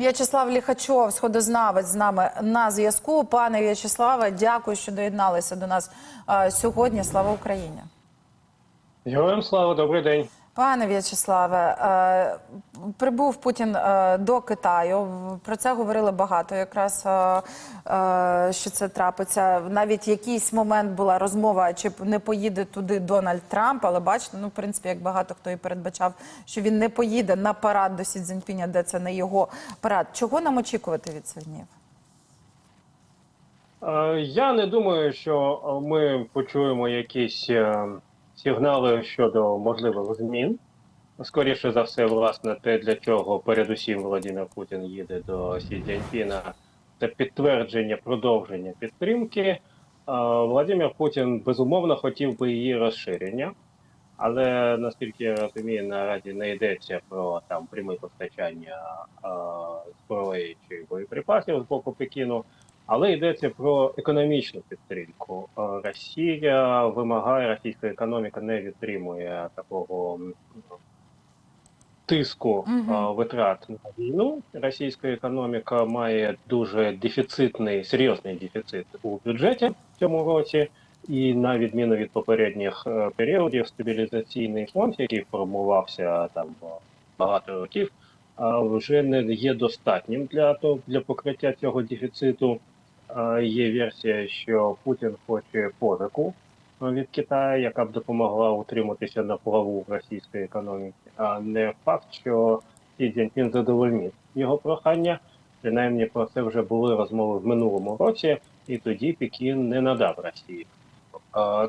В'ячеслав Ліхачов, сходознавець з нами на зв'язку. Пане В'ячеславе, дякую, що доєдналися до нас е, сьогодні. Слава Україні! Героям слава, добрий день. Пане В'ячеславе, е, прибув Путін е, до Китаю. Про це говорили багато. Якраз е, що це трапиться. Навіть якийсь момент була розмова, чи не поїде туди Дональд Трамп. Але бачите, ну в принципі, як багато хто і передбачав, що він не поїде на парад до Сі Цзіньпіня, де це не його парад. Чого нам очікувати від цих днів? Я не думаю, що ми почуємо якісь сигнали щодо можливих змін. Скоріше за все, власне, те, для чого передусім Володимир Путін їде до Сі Цзіньпіна, це підтвердження продовження підтримки. Е, Володимир Путін безумовно хотів би її розширення, але наскільки я розумію, наразі не йдеться про там пряме постачання е, зброї чи боєприпасів з боку Пекіну. Але йдеться про економічну підтримку. Е, Росія вимагає, російська економіка не відтримує такого тиску е, витрат на війну. Російська економіка має дуже дефіцитний, серйозний дефіцит у бюджеті в цьому році. І на відміну від попередніх е, періодів, стабілізаційний фонд, який формувався там багато років, вже не є достатнім для того для покриття цього дефіциту. Є версія, що Путін хоче позику від Китаю, яка б допомогла утриматися на плаву російської економіки, а не факт, що Сі Цзіньпін задовольнив його прохання. Принаймні про це вже були розмови в минулому році, і тоді Пекін не надав Росії.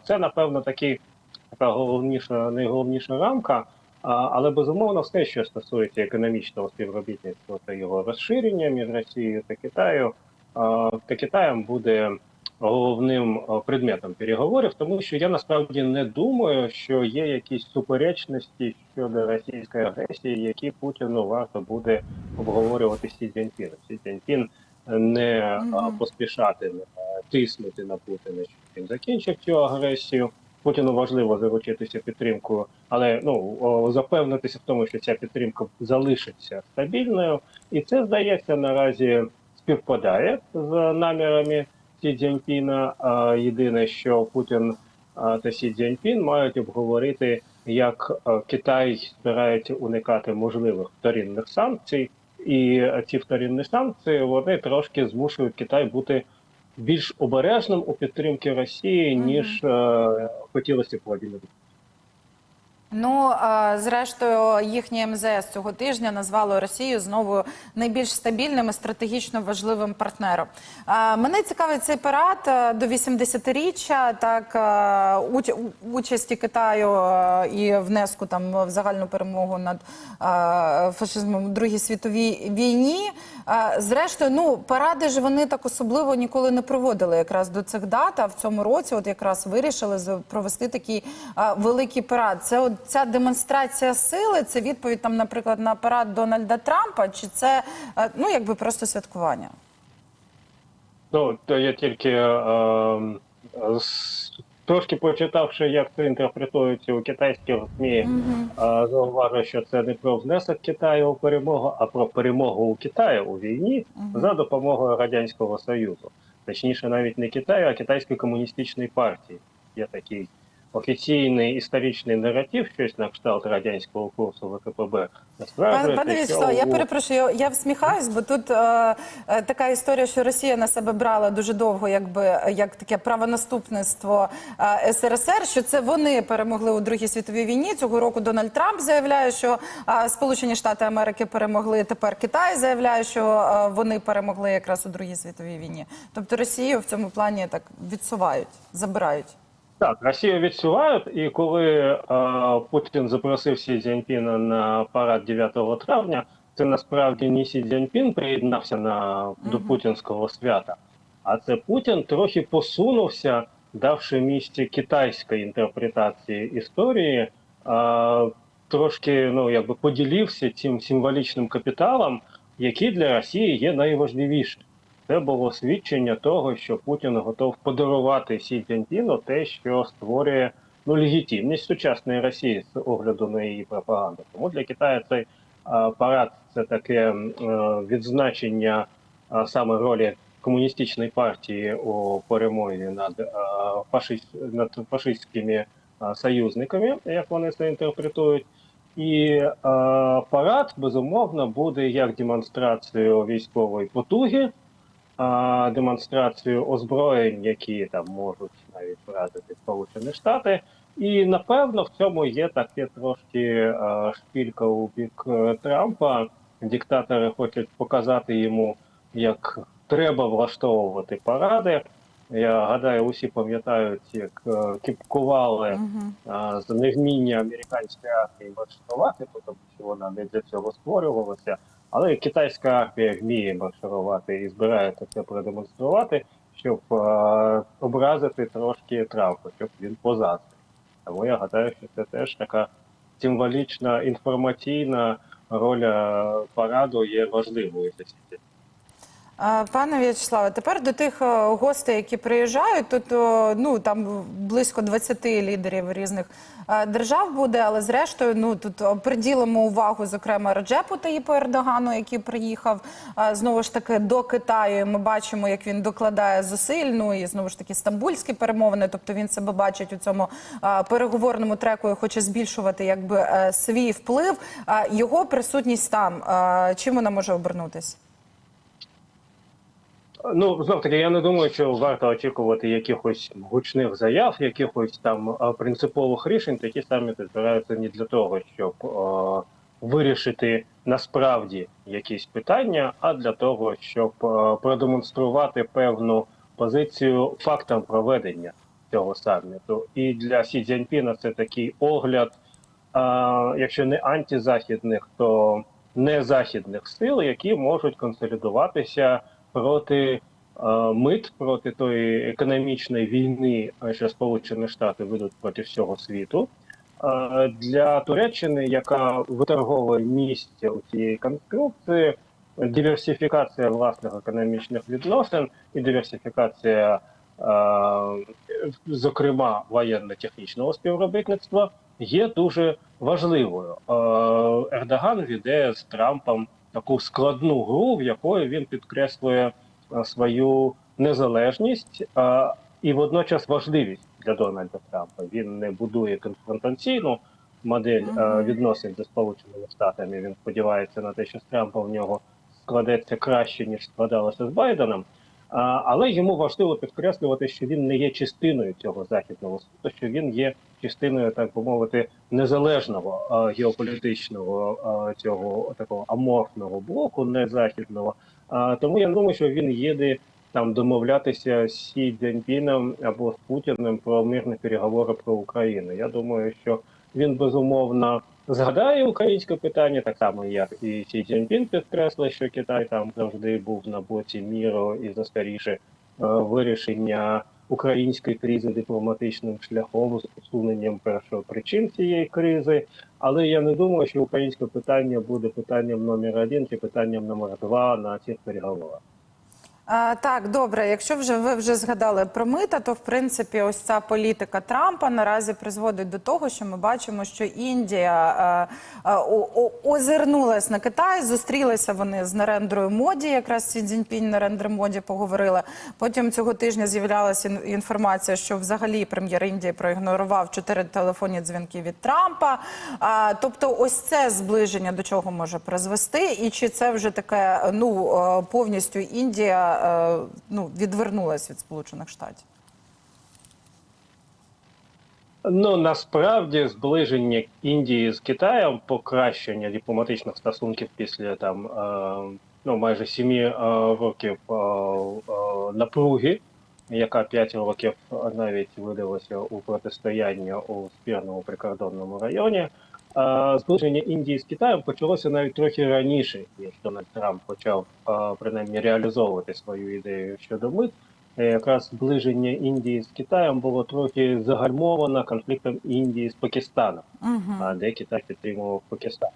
Це напевно такий така головніша, найголовніша рамка. Але безумовно, все, що стосується економічного співробітництва та його розширення між Росією та Китаю, а, та Китаєм буде головним предметом переговорів, тому що я насправді не думаю, що є якісь суперечності щодо російської агресії, які Путіну варто буде обговорювати Сі Цзіньпіном. Сі Цзіньпін не а, Мгм. поспішатиме тиснути на Путіна, щоб він закінчив цю агресію. Путіну важливо заручитися підтримкою, але ну запевнитися в тому, що ця підтримка залишиться стабільною, і це здається наразі співпадає з намірами Сі Цзіньпіна. А єдине, що Путін та Сі Цзіньпін мають обговорити, як Китай збирається уникати можливих вторинних санкцій, і ці вторинні санкції вони трошки змушують Китай бути більш обережним у підтримці Росії, ніж е, хотілося б Владимиру. Ну зрештою, їхнє МЗС цього тижня назвало Росію знову найбільш стабільним і стратегічно важливим партнером. Мене цікавить цей парад е, до 80-річчя, так е, участі Китаю е, і внеску там в загальну перемогу над фашизмом у Другій світовій війні. Зрештою, ну паради ж вони так особливо ніколи не проводили якраз до цих дат. А в цьому році, от якраз вирішили провести такий великий парад. Це от ця демонстрація сили. Це відповідь там, наприклад, на парад Дональда Трампа, чи це ну якби просто святкування? Ну, то я тільки е, з- трошки почитавши, як це інтерпретується у китайських ЗМІ, угу. зауважу, що це не про внесок Китаю у перемогу, а про перемогу у Китаю у війні за допомогою Радянського Союзу. Точніше, навіть не Китаю, а Китайської комуністичної партії. Є такий офіційний історичний наратив, щось на кшталт радянського курсу ВКПБ. Пане, пане що Вячеслав, я перепрошую, я, всміхаюсь, бо тут е, е, така історія, що Росія на себе брала дуже довго, якби як таке правонаступництво е, СРСР. Що це вони перемогли у Другій світовій війні. Цього року Дональд Трамп заявляє, що е, Сполучені Штати Америки перемогли. Тепер Китай заявляє, що е, вони перемогли якраз у Другій світовій війні. Тобто Росію в цьому плані так відсувають, забирають. Так, Росію відсувають, і коли е, Путін запросив Сі Цзіньпіна на парад 9 травня, це насправді не Сі Цзіньпін приєднався на до путінського свята, а це Путін трохи посунувся, давши місце китайської інтерпретації історії, е, трошки ну якби поділився цим символічним капіталом, який для Росії є найважливішим. Це було свідчення того, що Путін готов подарувати Сі Цзіньпіну те, що створює ну легітимність сучасної Росії з огляду на її пропаганду. Тому для Китаю цей парад це таке е, відзначення саме ролі комуністичної партії у перемозі над, фашист, над фашистськими союзниками, як вони це інтерпретують. І е, парад безумовно буде як демонстрацією військової потуги, е, демонстрацією озброєнь, які там можуть навіть вразити Сполучені Штати. І напевно в цьому є таке трошки е, шпілька у бік е, Трампа. Диктатори хочуть показати йому, як треба влаштовувати паради. Я гадаю, усі пам'ятають, як е, кіпкували Мгм. а, за невміння американської армії марширувати, тому що вона не для цього створювалася. Але китайська армія вміє марширувати і збирається це продемонструвати, щоб а, образити трошки Трампа, щоб він позаздрив. Тому я гадаю, що це теж така символічна інформаційна роль параду є важливою для світі. Пане В'ячеславе, тепер до тих е, гостей, які приїжджають. Тут ну там близько 20 лідерів різних е, держав буде, але зрештою, ну тут приділимо увагу, зокрема, Реджепу Таїпу Ердогану, який приїхав е, знову ж таки до Китаю. Ми бачимо, як він докладає зусиль. Ну і знову ж таки стамбульські перемовини. Тобто він себе бачить у цьому е, переговорному треку і хоче збільшувати якби е, свій вплив. Е, Його присутність там е, чим вона може обернутись? Ну знов таки, я не думаю, що варто очікувати якихось гучних заяв, якихось там принципових рішень. Такі саміти збираються не для того, щоб а, вирішити насправді якісь питання, а для того, щоб а, продемонструвати певну позицію фактам проведення цього саміту. І для Сі Цзіньпіна це такий огляд, а, якщо не антизахідних, то незахідних сил, які можуть консолідуватися проти е, мит, проти тої економічної війни, е, що Сполучені Штати ведуть проти всього світу. Е, Для Туреччини, яка виторговує місце у цієї конструкції, диверсифікація власних економічних відносин і диверсифікація, зокрема, воєнно-технічного співробітництва, є дуже важливою. Ердоган веде з Трампом таку складну гру, в якої він підкреслює е, свою незалежність е, і водночас важливість для Дональда Трампа. Він не будує конфронтаційну модель е, відносин зі Сполученими Штатами. Він сподівається на те, що з Трампа в нього складеться краще ніж складалося з Байденом. Але йому важливо підкреслювати, що він не є частиною цього західного світу, що він є частиною, так би мовити, незалежного геополітичного цього такого аморфного блоку, незахідного. А, Тому я думаю, що він їде там домовлятися з Сі Цзіньпіном або з Путіним про мирні переговори про Україну. Я думаю, що він безумовно згадає українське питання, так само як і Сі Цзіньпін підкреслив, що Китай там завжди був на боці міру і за скоріше е, вирішення української кризи дипломатичним шляхом з усуненням першого причин цієї кризи. Але я не думаю, що українське питання буде питанням номер один чи питанням номер два на цих переговорах. А, так, добре. Якщо вже ви вже згадали про мита, то в принципі ось ця політика Трампа наразі призводить до того, що ми бачимо, що Індія а, а, о- о- озирнулась на Китай, зустрілися вони з Нарендрою Моді, якраз Сі Цзіньпінь Нарендри Моді поговорили. Потім цього тижня з'являлася інформація, що взагалі прем'єр Індії проігнорував чотири телефонні дзвінки від Трампа. А, тобто, ось це зближення до чого може призвести, і чи це вже таке ну е, повністю Індія е, ну відвернулась від Сполучених Штатів? Ну насправді зближення Індії з Китаєм, покращення дипломатичних стосунків після там е, ну майже сімі е, років напруги, яка п'ять років навіть видалася у протистояння у спірному прикордонному районі. Зближення Індії з Китаєм почалося навіть трохи раніше, ніж Дональд Трамп почав принаймні реалізовувати свою ідею щодо мит. Е, якраз зближення Індії з Китаєм було трохи загальмовано конфліктом Індії з Пакистаном, а де Китай підтримував Пакистан.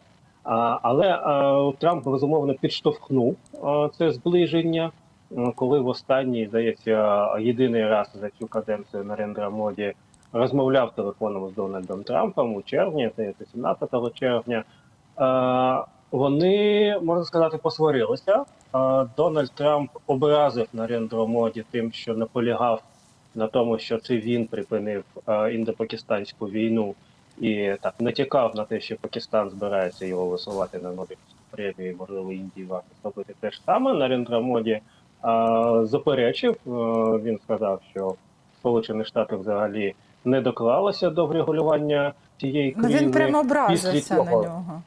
А, але а, Трамп безумовно підштовхнув а, це зближення, коли в останній, здається, єдиний раз за цю каденцію Нарендра Моді розмовляв телефоном з Дональдом Трампом у червні, здається, 17 червня. А, Вони можна сказати посварилися. Е, Дональд Трамп образив Нарендру Моді тим, що наполягав на тому, що це він припинив е, індопакистанську війну і так натякав на те, що Пакистан збирається його висувати на Нобелівську премію, можливо, Індії варто зробити те ж саме. Нарендра Моді е, заперечив. Е, він сказав, що Сполучені Штати взагалі не доклалися до врегулювання цієї Ну кризи. він прямо образився на нього.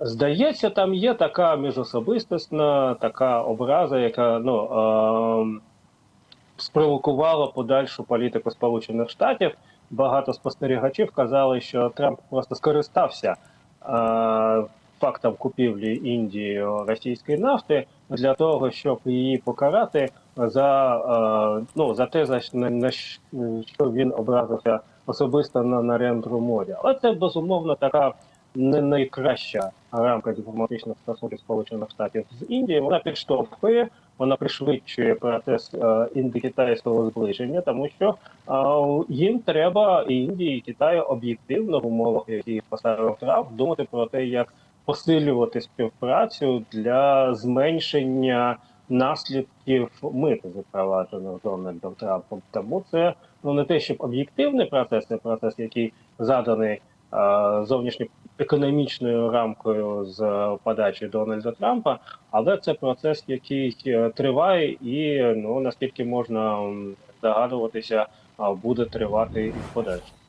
Здається, там є така міжособистісна, така образа, яка ну, е, спровокувала подальшу політику Сполучених Штатів. Багато спостерігачів казали, що Трамп просто скористався е, фактом купівлі Індією російської нафти для того, щоб її покарати за, е, ну, за те, на, на що він образився особисто на Нарендру морі. Але це безумовно така не найкраща рамка дипломатичних стосунків Сполучених Штатів з Індією. Вона підштовхує, вона пришвидшує процес е, індокитайського зближення, тому що е, їм треба і Індії, і Китаю об'єктивно в умовах, які поставив Трамп, думати про те, як посилювати співпрацю для зменшення наслідків мит, запроваджених Дональдом Трампом. Тому це ну не те, щоб об'єктивний процес, це процес, який заданий е, зовнішньоекономічною рамкою з подачі Дональда Трампа, але це процес, який е, триває, і ну наскільки можна а, буде тривати і в подальшому.